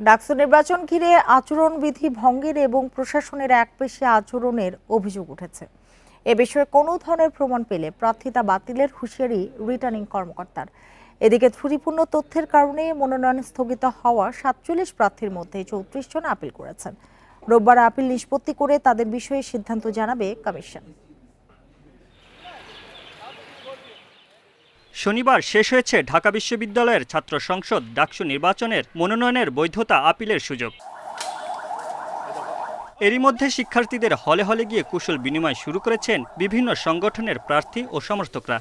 ডাকসু নির্বাচন ঘিরে আচরণবিধি ভঙ্গের এবং প্রশাসনের একপেশে আচরণের অভিযোগ উঠেছে। এ বিষয়ে কোনো ধরনের প্রমাণ পেলে প্রার্থিতা বাতিলের হুঁশিয়ারি রিটার্নিং কর্মকর্তার। এদিকে ত্রুটিপূর্ণ তথ্যের কারণে মনোনয়ন স্থগিত হওয়া সাতচল্লিশ প্রার্থীর মধ্যে চৌত্রিশ জন আপিল করেছেন। রোববার আপিল নিষ্পত্তি করে তাদের বিষয়ে সিদ্ধান্ত জানাবে কমিশন। শনিবার শেষ হয়েছে ঢাকা বিশ্ববিদ্যালয়ের ছাত্র সংসদ ডাকসু নির্বাচনের মনোনয়নের বৈধতা আপিলের সুযোগ। এরই মধ্যে শিক্ষার্থীদের হলে হলে গিয়ে কুশল বিনিময় শুরু করেছেন বিভিন্ন সংগঠনের প্রার্থী ও সমর্থকরা।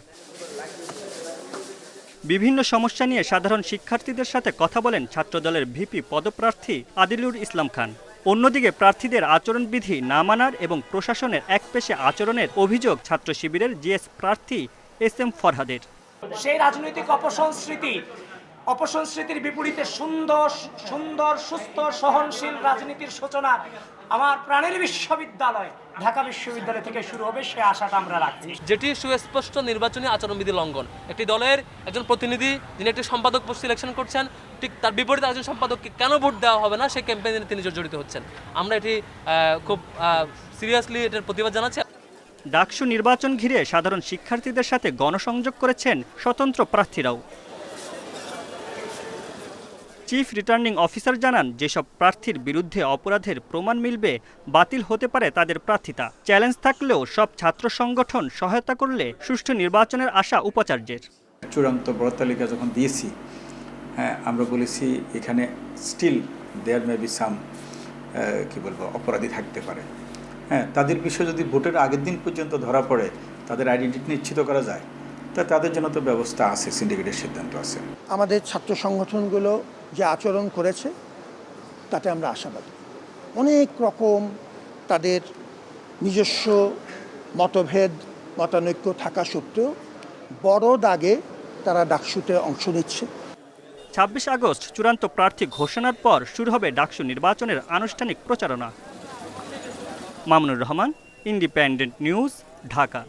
বিভিন্ন সমস্যা নিয়ে সাধারণ শিক্ষার্থীদের সাথে কথা বলেন ছাত্রদলের ভিপি পদপ্রার্থী আদিলুর ইসলাম খান। অন্যদিকে প্রার্থীদের আচরণবিধি না মানার এবং প্রশাসনের একপেশে আচরণের অভিযোগ ছাত্র শিবিরের জিএস প্রার্থী এস এম ফরহাদের। সেই রাজনৈতিক অপসংস্কৃতি, অপসংস্কৃতির বিপরীতে সুন্দর সুন্দর, সুস্থ, সহনশীল রাজনীতির সূচনা আমার প্রাণের বিশ্ববিদ্যালয়, ঢাকা বিশ্ববিদ্যালয় থেকে শুরু হবে, সে আশাটা আমরা রাখছি। যেটি সুস্পষ্ট নির্বাচনী আচরণবিধি লঙ্ঘন। একটি দলের একজন প্রতিনিধি, যিনি একটি সম্পাদক সিলেকশন করছেন, ঠিক তার বিপরীতে একজন সম্পাদককে কেন ভোট দেওয়া হবে না সেই ক্যাম্পেইনে তিনি জড়িত হচ্ছেন। আমরা এটি খুব সিরিয়াসলি এটার প্রতিবাদ জানাচ্ছি। ডাকসু নির্বাচন ঘিরে সাধারণ শিক্ষার্থীদের সাথে গণসংযোগ করেছেন স্বতন্ত্র প্রার্থীরাও। চিফ রিটার্নিং অফিসার জানান, যেসব প্রার্থীর বিরুদ্ধে অপরাধের প্রমাণ মিলবে, বাতিল হতে পারে তাদের প্রার্থিতা। চ্যালেঞ্জ থাকলেও সব ছাত্র সংগঠন সহায়তা করলে সুষ্ঠু নির্বাচনের আশা উপাচার্যের। চূড়ান্ত বড় তালিকা যখন দিয়েছি হ্যাঁ আমরা বলেছি এখানে still there may be some কী বলব, অপরাধী থাকতে পারে। হ্যাঁ তাদের বিষয় যদি ভোটের আগের দিন পর্যন্ত ধরা পড়ে তাদের আইডেন্টিটি নিশ্চিত করা যায়। তা তাদের জন্য তো ব্যবস্থা আছে সিন্ডিকেটের সিদ্ধান্ত আছে। আমাদের ছাত্র সংগঠনগুলো যে আচরণ করেছে তাতে আমরা আশাবাদী। অনেক রকম তাদের নিজস্ব মতভেদ মতানৈক্য থাকা সত্ত্বেও বড় দাগে তারা ডাকসুতে অংশ নিচ্ছে। ছাব্বিশ আগস্ট চূড়ান্ত প্রার্থী ঘোষণার পর শুরু হবে ডাকসু নির্বাচনের আনুষ্ঠানিক প্রচারণা। Mamunur Rahman independent news Dhaka